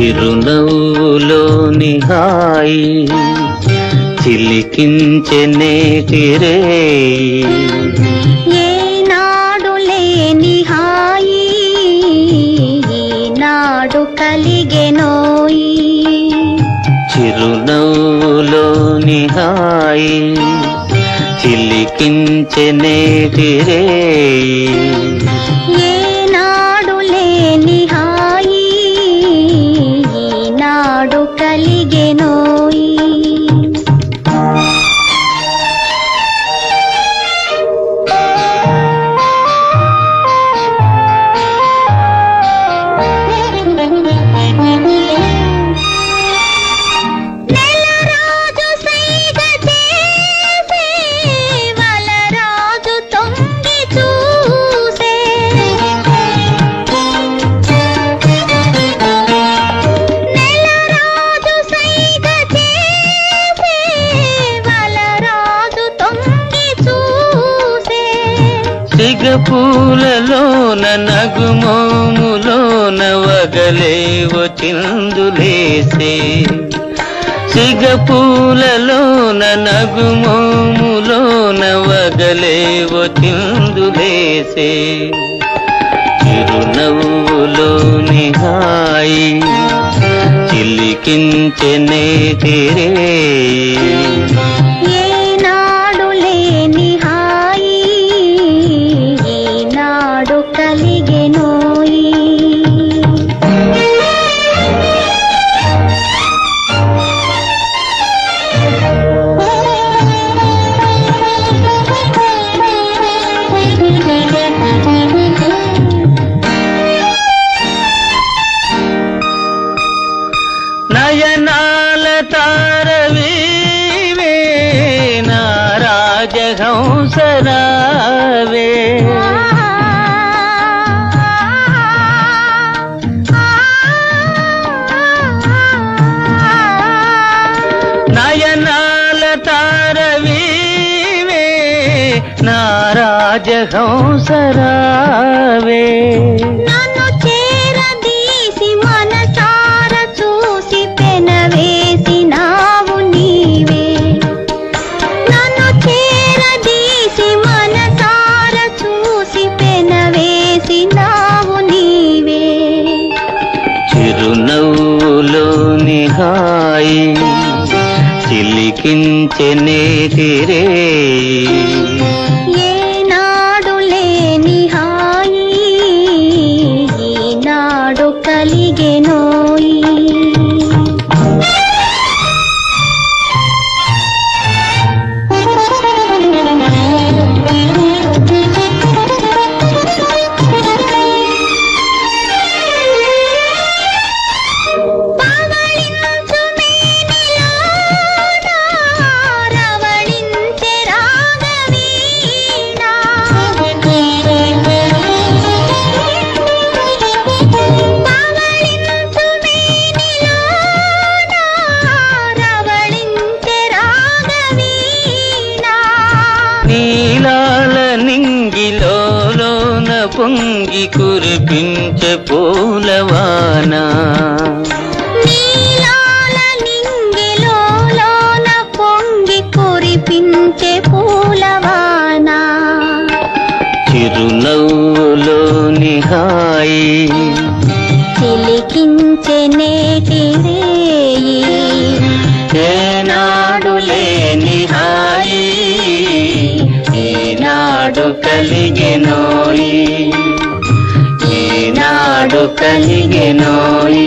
చిరునవ్వులోని హాయి చిలికించె నేటిరే. ఏనాడు లేని హాయి ఈనాడు కలిగెనోయి చిరునవ్వులోని హాయి చిలికించె నేటిరే. సిగపూలలోన నగుమోములోన వగలేవో చిందులేసే. సిగపూలలోన నగుమోములోన వగలేవో చిందులేసే. చిరునవ్వులోని హాయి చిలికించెనే తిరే. రాజహంసరావే. నయనాల తారవీవే నా రాజహంసరావే. చిలికించెనే నీలాల నింగిలోన పొంగి కురిపించే పూలవాన. కురిపించే పూలవాన. చిరునవ్వులోని హాయి చిలికించే నేటి రేయి. ఏనాడు లేని హాయి. ఈనాడు కలిగినోయి ఈనాడు కలిగినోయి.